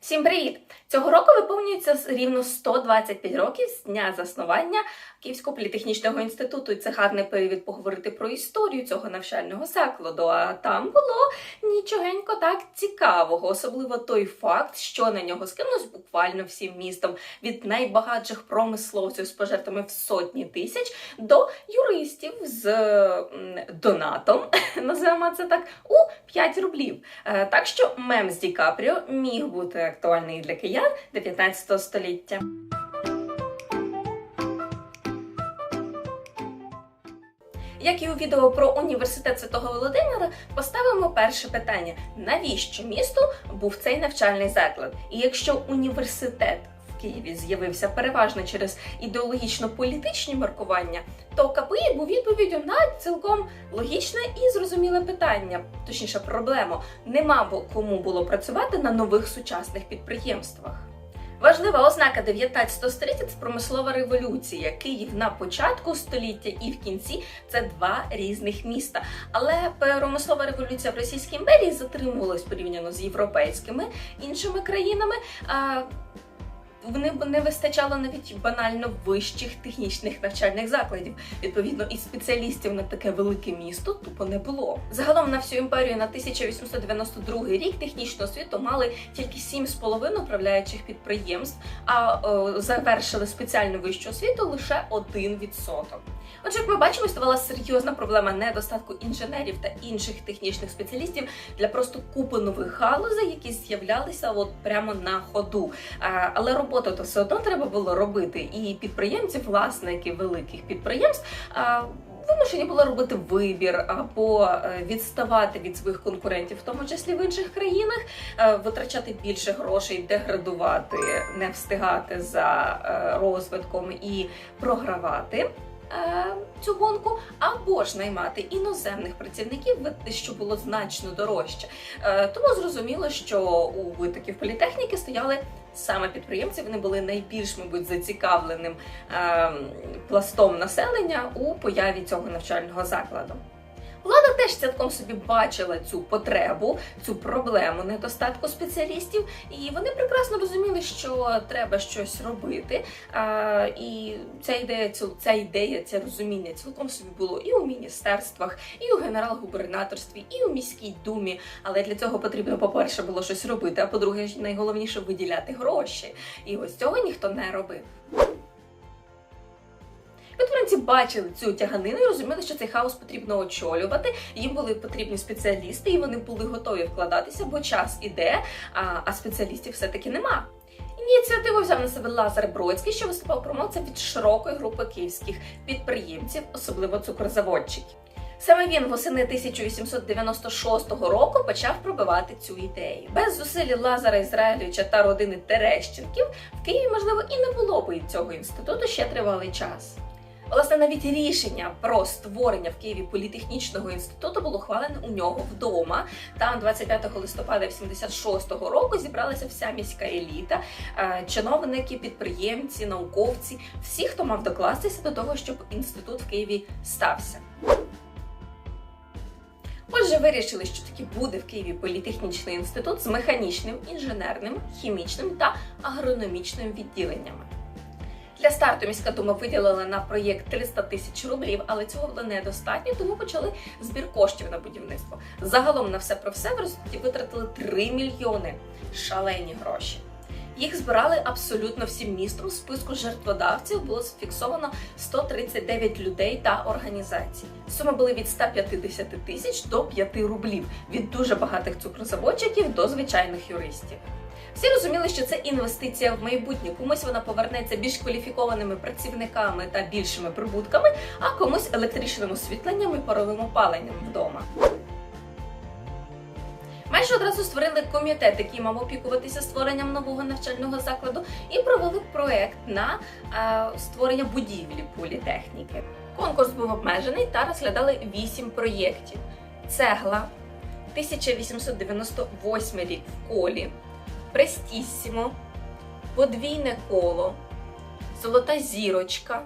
Всім привіт! Цього року виповнюється рівно 125 років з дня заснування Київського політехнічного інституту. І це гарний привід поговорити про історію цього навчального закладу. А там було нічогенько так цікавого, особливо той факт, що на нього скинулось буквально всім містом від найбагатших промисловців з пожертвами в сотні тисяч до юристів з донатом, називаємо це так, у 5 рублів. Е, Так що мем з Ді Капріо міг бути актуальний для киян 19 століття. Як і у відео про університет Святого Володимира, поставимо перше питання: навіщо місту був цей навчальний заклад? І якщо університет Києві з'явився переважно через ідеологічно-політичні маркування, то КПІ був відповіддю на цілком логічне і зрозуміле питання, точніше, проблему. Нема кому було працювати на нових сучасних підприємствах. Важлива ознака 19 століття це промислова революція. Київ на початку століття і в кінці це два різних міста. Але промислова революція в Російській імперії затримувалась порівняно з європейськими іншими країнами. Вони б не вистачало навіть банально вищих технічних навчальних закладів. Відповідно, і спеціалістів на таке велике місто тупо не було. Загалом на всю імперію на 1892 рік технічну освіту мали тільки 7,5 управляючих підприємств, а о, завершили спеціальну вищу освіту лише 1%. Отже, як ми бачимо, ставала серйозна проблема недостатку інженерів та інших технічних спеціалістів для просто купи нових галузей, які з'являлися от прямо на ходу. Але роботу то все одно треба було робити. І підприємці, власники великих підприємств. Вимушені були робити вибір або е, відставати від своїх конкурентів, в тому числі в інших країнах, е, витрачати більше грошей, деградувати, не встигати за е, розвитком і програвати. Е, Цю гонку або ж наймати іноземних працівників, що було значно дорожче. Е, Тому зрозуміло, що у витоків політехніки стояли саме підприємці. Вони були найбільш, мабуть, зацікавленим е, пластом населення у появі цього навчального закладу. Влада теж цілком собі бачила цю потребу, цю проблему недостатку спеціалістів, і вони прекрасно розуміли, що треба щось робити. А, і ця ідея, ця ідея, це розуміння цілком собі було і у міністерствах, і у генерал-губернаторстві, і у міській думі. Але для цього потрібно, по-перше, було щось робити, а по-друге, найголовніше виділяти гроші. І ось цього ніхто не робив. Підприємці бачили цю тяганину і розуміли, що цей хаос потрібно очолювати. Їм були потрібні спеціалісти, і вони були готові вкладатися, бо час іде, а спеціалістів все-таки нема. Ініціативу взяв на себе Лазар Бродський, що виступав промовцем від широкої групи київських підприємців, особливо цукрозаводчиків. Саме він восени 1896 року почав пробивати цю ідею. Без зусиль Лазара Ізраїльовича та родини Терещенків в Києві, можливо, і не було б цього інституту ще тривалий час. Власне, навіть рішення про створення в Києві політехнічного інституту було ухвалене у нього вдома. Там 25 листопада 76-го року зібралася вся міська еліта, е, чиновники, підприємці, науковці, всі, хто мав докластися до того, щоб інститут в Києві стався. Отже, вирішили, що таки буде в Києві політехнічний інститут з механічним, інженерним, хімічним та агрономічним відділеннями. Для старту міська дума виділила на проєкт 300 тисяч рублів, але цього було недостатньо, тому почали збір коштів на будівництво. Загалом на все про все в результаті витратили 3 мільйони шалені гроші. Їх збирали абсолютно всім містом. В списку жертводавців було зафіксовано 139 людей та організацій. Суми були від 150 тисяч до 5 рублів від дуже багатих цукрозаводчиків до звичайних юристів. Всі розуміли, що це інвестиція в майбутнє. Комусь вона повернеться більш кваліфікованими працівниками та більшими прибутками, а комусь електричним освітленням і паровим опаленням вдома. Майже одразу створили комітет, який мав опікуватися створенням нового навчального закладу, і провели проект на е, створення будівлі політехніки. Конкурс був обмежений та розглядали вісім проєктів: цегла, 1898 рік в колі, Престіссімо, подвійне коло, Золота зірочка,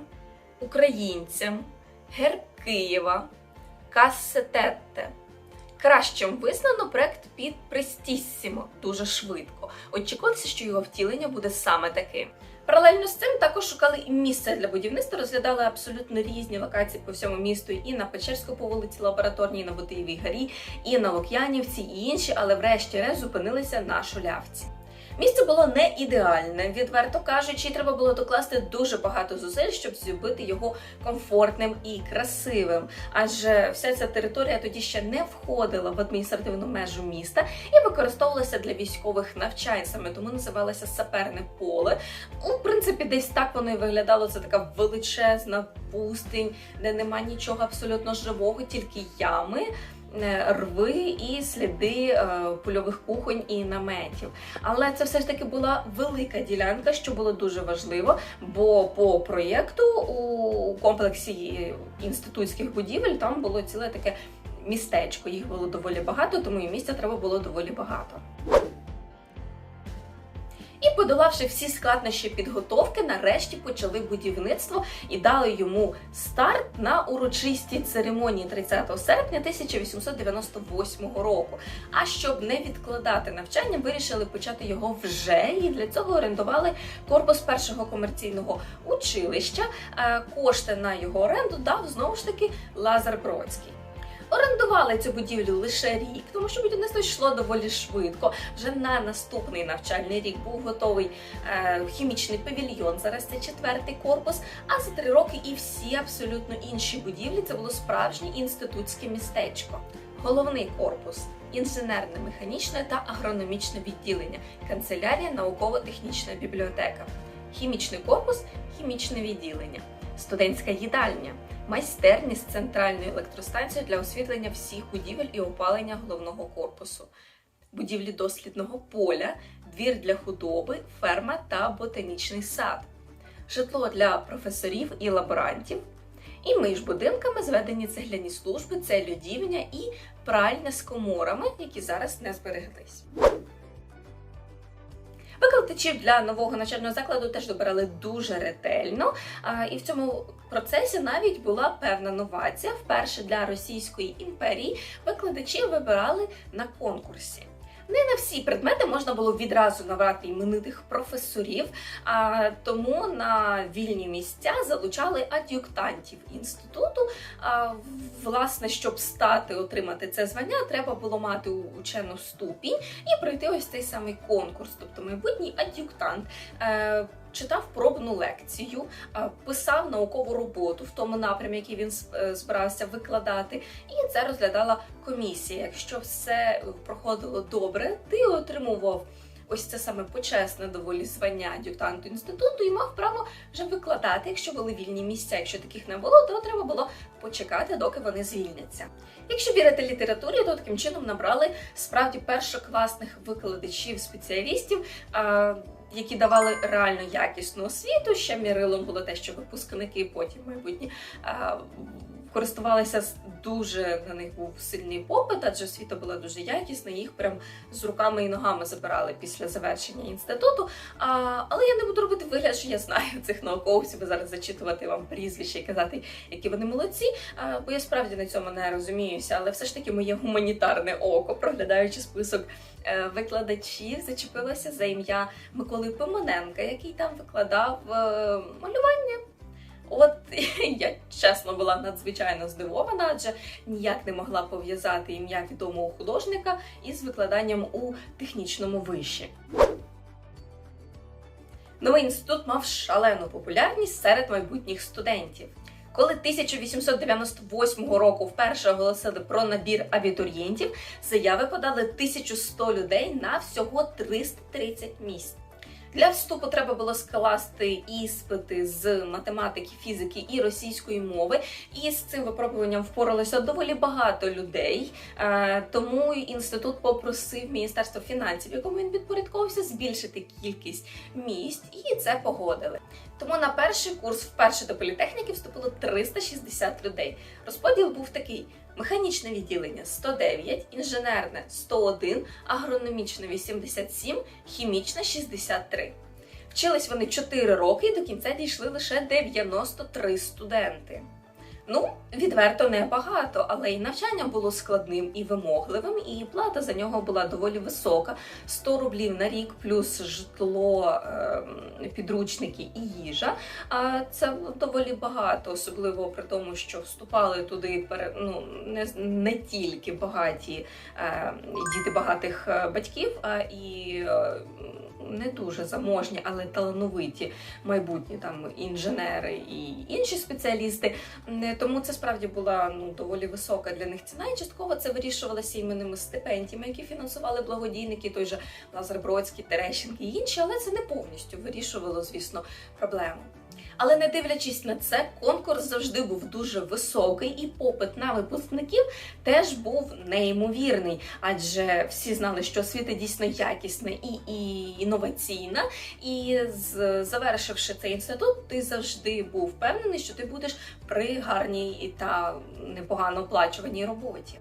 Українцям, Герб Києва, Кассететте, Кращим визнано проект під Престіссімо дуже швидко. Очікувалося, що його втілення буде саме таким. Паралельно з цим також шукали і місце для будівництва, розглядали абсолютно різні локації по всьому місту, і на Печерську по вулиці Лабораторній, на Бутиєвій горі, і на Лук'янівці, і інші, але врешті-решт зупинилися на шулявці. Місце було не ідеальне, відверто кажучи, треба було докласти дуже багато зусиль, щоб зробити його комфортним і красивим. Адже вся ця територія тоді ще не входила в адміністративну межу міста і використовувалася для військових навчань. Саме тому називалося саперне поле. У принципі, десь так воно і виглядало. Це така величезна пустинь, де нема нічого абсолютно живого, тільки ями. Е, Рви і сліди е, польових кухонь і наметів. Але це все ж таки була велика ділянка, що було дуже важливо, бо по проєкту у комплексі інститутських будівель там було ціле таке містечко. Їх було доволі багато, тому і місця треба було доволі багато. І подолавши всі складнощі підготовки, нарешті почали будівництво і дали йому старт на урочистій церемонії 30 серпня 1898 року. А щоб не відкладати навчання, вирішили почати його вже. І для цього орендували корпус першого комерційного училища. Е, Кошти на його оренду дав знову ж таки Лазар Бродський. Орендували цю будівлю лише рік, тому що будівництво йшло доволі швидко. Вже на наступний навчальний рік був готовий е, хімічний павільйон. Зараз це четвертий корпус. А за три роки і всі абсолютно інші будівлі це було справжнє інститутське містечко. Головний корпус інженерне, механічне та агрономічне відділення, канцелярія, науково-технічна бібліотека, хімічний корпус, хімічне відділення, студентська їдальня, майстерні з центральною електростанцією для освітлення всіх будівель і опалення головного корпусу, будівлі дослідного поля, двір для худоби, ферма та ботанічний сад, житло для професорів і лаборантів. І між будинками зведені цегляні служби, це людівня і пральня з коморами, які зараз не збереглись. Викладачів для нового навчального закладу теж добирали дуже ретельно, і в цьому процесі навіть була певна новація. Вперше для Російської імперії викладачів вибирали на конкурсі. Не на всі предмети можна було відразу набрати іменитих професорів, а тому на вільні місця залучали ад'юктантів інституту. А, власне, щоб стати отримати це звання, треба було мати учену ступінь і пройти ось цей самий конкурс. Тобто майбутній ад'юктант е, читав пробну лекцію, е, писав наукову роботу в тому напрямі, який він е, збирався викладати, і це розглядала комісія. Якщо все проходило добре, ти отримував. Ось це саме почесне доволі звання ад'ютанту інституту і мав право вже викладати, якщо були вільні місця. Якщо таких не було, то треба було почекати, доки вони звільняться. Якщо вірити літературі, то таким чином набрали справді першокласних викладачів, спеціалістів, які давали реально якісну освіту. Ще мірилом було те, що випускники потім майбутні користувалися дуже на них був сильний попит, адже освіта була дуже якісна, їх прям з руками і ногами забирали після завершення інституту. А, але я не буду робити вигляд, що я знаю цих науковців і зараз зачитувати вам прізвища і казати, які вони молодці. А, бо я справді на цьому не розуміюся, але все ж таки моє гуманітарне око, проглядаючи список е, викладачів, зачепилося за ім'я Миколи Пимоненка, який там викладав е, малювання. От я чесно була надзвичайно здивована, адже ніяк не могла пов'язати ім'я відомого художника із викладанням у технічному виші. Новий інститут мав шалену популярність серед майбутніх студентів. Коли 1898 року вперше оголосили про набір абітурієнтів, заяви подали 1100 людей на всього 330 місць. Для вступу треба було скласти іспити з математики, фізики і російської мови. І з цим випробуванням впоралося доволі багато людей. Е, Тому інститут попросив Міністерство фінансів, якому він підпорядковувався, збільшити кількість місць, і це погодили. Тому на перший курс вперше до політехніки вступило 360 людей. Розподіл був такий: механічне відділення 109, інженерне 101, агрономічне 87, хімічне 63. Вчились вони 4 роки і до кінця дійшли лише 93 студенти. Ну, відверто небагато, але і навчання було складним і вимогливим, і плата за нього була доволі висока: 100 рублів на рік, плюс житло, ем, підручники і їжа. А це доволі багато, особливо при тому, що вступали туди ну, не, не тільки багаті е, діти багатих е, батьків, а і е, не дуже заможні, але талановиті майбутні там інженери і інші спеціалісти. Тому це справді була ну доволі висока для них ціна, і частково це вирішувалося іменними стипендіями, які фінансували благодійники, той же Лазар Бродський, Терещенки і інші, але це не повністю вирішувало, звісно, проблему. Але не дивлячись на це, конкурс завжди був дуже високий, і попит на випускників теж був неймовірний, адже всі знали, що освіта дійсно якісна і, і інноваційна. І завершивши цей інститут, ти завжди був впевнений, що ти будеш при гарній та непогано оплачуваній роботі.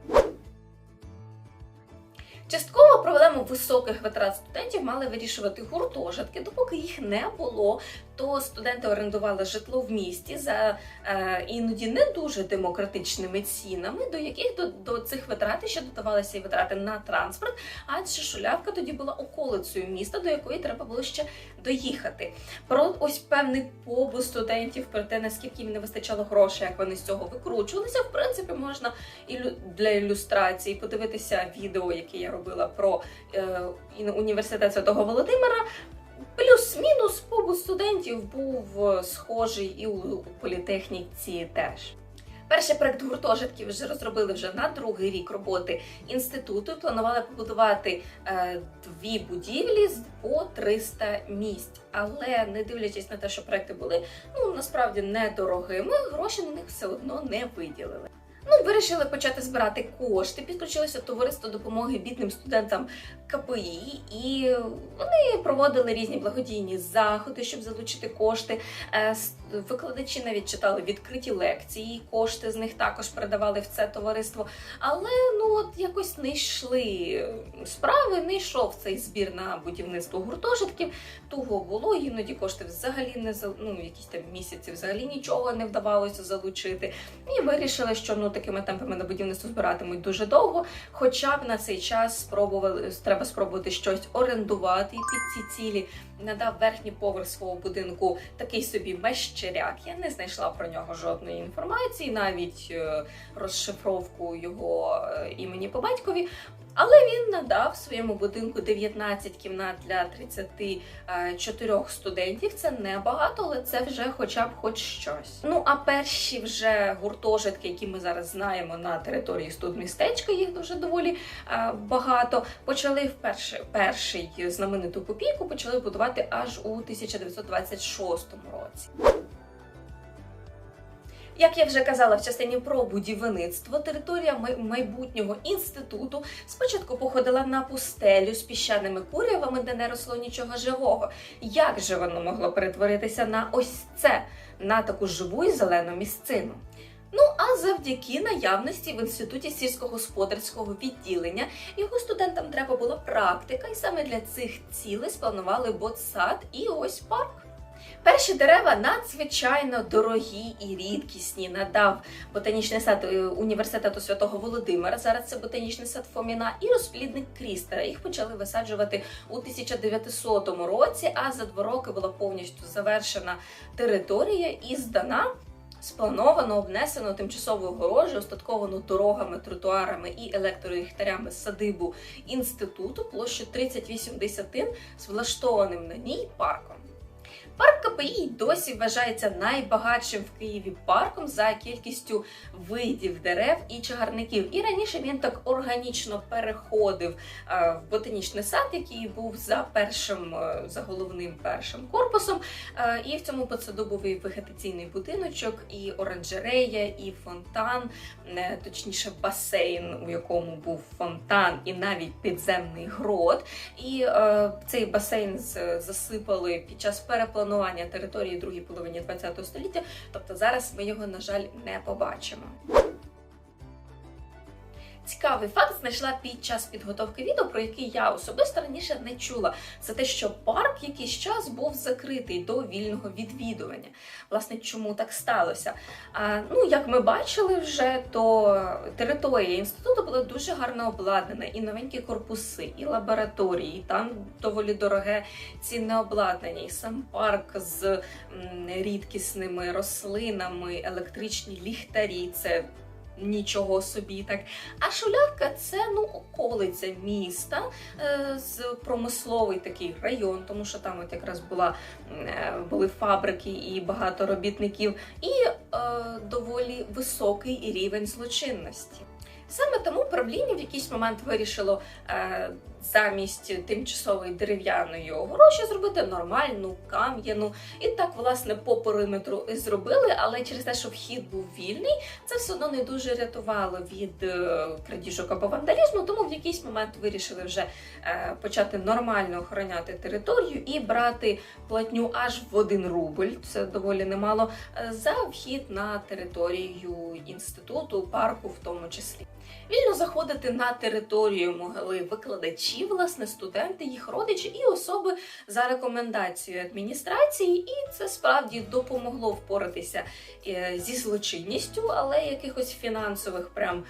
Частково проблему високих витрат студентів мали вирішувати гуртожитки, допоки їх не було. То студенти орендували житло в місті за е, іноді не дуже демократичними цінами, до яких до, до цих витрат ще додавалися і витрати на транспорт, адже шулявка тоді була околицею міста, до якої треба було ще доїхати. Про ось певний побут студентів, про те, наскільки їм не вистачало грошей, як вони з цього викручувалися, в принципі, можна ілю- для ілюстрації подивитися відео, яке я робила про е, університет Святого Володимира. Плюс-мінус побут студентів був е, схожий і у політехніці теж. Перший проект гуртожитків вже розробили вже на другий рік роботи інституту. Планували побудувати е, дві будівлі з по 300 місць. Але не дивлячись на те, що проекти були ну насправді недорогими, гроші на них все одно не виділили. Ну, вирішили почати збирати кошти, підключилося товариство допомоги бідним студентам КПІ, і вони проводили різні благодійні заходи, щоб залучити кошти. Е, Викладачі навіть читали відкриті лекції, кошти з них також передавали в це товариство. Але ну от якось не йшли справи, не йшов цей збір на будівництво гуртожитків. Туго було, іноді кошти взагалі не ну, якісь там місяці взагалі нічого не вдавалося залучити. І вирішили, що ну такими темпами на будівництво збиратимуть дуже довго. Хоча б на цей час спробували треба спробувати щось орендувати під ці цілі. Надав верхній поверх свого будинку такий собі мещеряк. Я не знайшла про нього жодної інформації, навіть е, розшифровку його е, імені по батькові. Але він надав своєму будинку 19 кімнат для 34 студентів. Це небагато, але це вже хоча б хоч щось. Ну а перші вже гуртожитки, які ми зараз знаємо на території студмістечка, їх дуже доволі е, багато. Почали вперше перший знамениту копійку почали будувати аж у 1926 році. Як я вже казала в частині про будівництво, територія майбутнього інституту спочатку походила на пустелю з піщаними курявами, де не росло нічого живого. Як же воно могло перетворитися на ось це, на таку живу і зелену місцину? Ну а завдяки наявності в інституті сільськогосподарського відділення його студентам треба була практика, і саме для цих цілей спланували ботсад і ось парк. Перші дерева надзвичайно дорогі і рідкісні надав ботанічний сад е, університету Святого Володимира. Зараз це ботанічний сад Фоміна і розплідник Крістера. Їх почали висаджувати у 1900 році, а за два роки була повністю завершена територія і здана. Сплановано, обнесено тимчасовою огорожею, остатковано дорогами, тротуарами і електроліхтарями садибу інституту площу 38 десятин з влаштованим на ній парком. Парк КПІ досі вважається найбагатшим в Києві парком за кількістю видів дерев і чагарників. І раніше він так органічно переходив е, в ботанічний сад, який був за першим, е, за головним першим корпусом. Е, І в цьому посаду був і вегетаційний будиночок, і оранжерея, і фонтан, точніше, басейн, у якому був фонтан, і навіть підземний грот. І цей басейн засипали під час перепланування території другій половині ХХ століття. Тобто зараз ми його, на жаль, не побачимо. Цікавий факт знайшла під час підготовки відео, про який я особисто раніше не чула. Це те, що парк якийсь час був закритий до вільного відвідування. Власне, чому так сталося? А, ну, як ми бачили вже, то територія інституту була дуже гарно обладнана, і новенькі корпуси, і лабораторії, і там доволі дороге цінне обладнання, і сам парк з м, рідкісними рослинами, електричні ліхтарі. Це Нічого собі так. А Шулявка це ну околиця міста е, з промисловий такий район, тому що там от якраз була е, були фабрики і багато робітників, і е, доволі високий рівень злочинності. Саме тому правління в якийсь момент вирішило е, замість тимчасової дерев'яної огорожі зробити нормальну кам'яну. І так, власне, по периметру і зробили, але через те, що вхід був вільний, це все одно не дуже рятувало від е, крадіжок або вандалізму. Тому в якийсь момент вирішили вже е, почати нормально охороняти територію і брати платню аж в один рубль. Це доволі немало е, за вхід на територію інституту, парку, в тому числі. Вільно заходити на територію могли викладачі, власне, студенти, їх родичі і особи за рекомендацією адміністрації, і це справді допомогло впоратися е, зі злочинністю, але якихось фінансових прям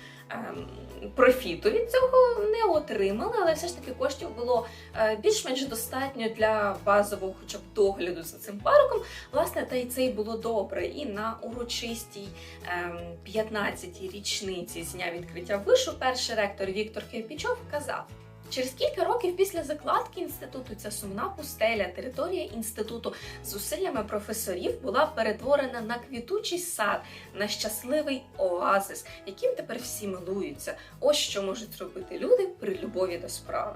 профіту від цього не отримали, але все ж таки коштів було е, більш-менш достатньо для базового, хоча б догляду за цим парком. Власне, та й це й було добре. І на урочистій ем, 15-й річниці з дня відкриття вишу перший ректор Віктор Кирпічов казав. Через кілька років після закладки інституту ця сумна пустеля, територія інституту з зусиллями професорів була перетворена на квітучий сад, на щасливий оазис, яким тепер всі милуються. Ось що можуть зробити люди при любові до справи.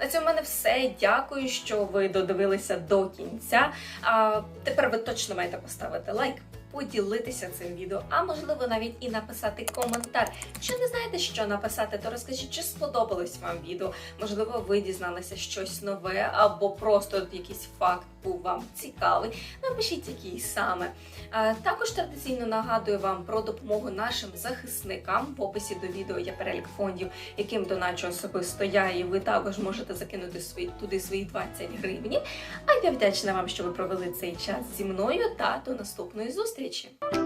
На цьому в мене все. Дякую, що ви додивилися до кінця. А тепер ви точно маєте поставити лайк, поділитися цим відео, а можливо навіть і написати коментар. Якщо не знаєте, що написати, то розкажіть, чи сподобалось вам відео. Можливо, ви дізналися щось нове, або просто якийсь факт був вам цікавий. Напишіть, який саме. Також традиційно нагадую вам про допомогу нашим захисникам. В описі до відео є перелік фондів, яким доначу особисто я, і ви також можете закинути свої туди свої 20 гривень. А я вдячна вам, що ви провели цей час зі мною та до наступної зустрічі боляче.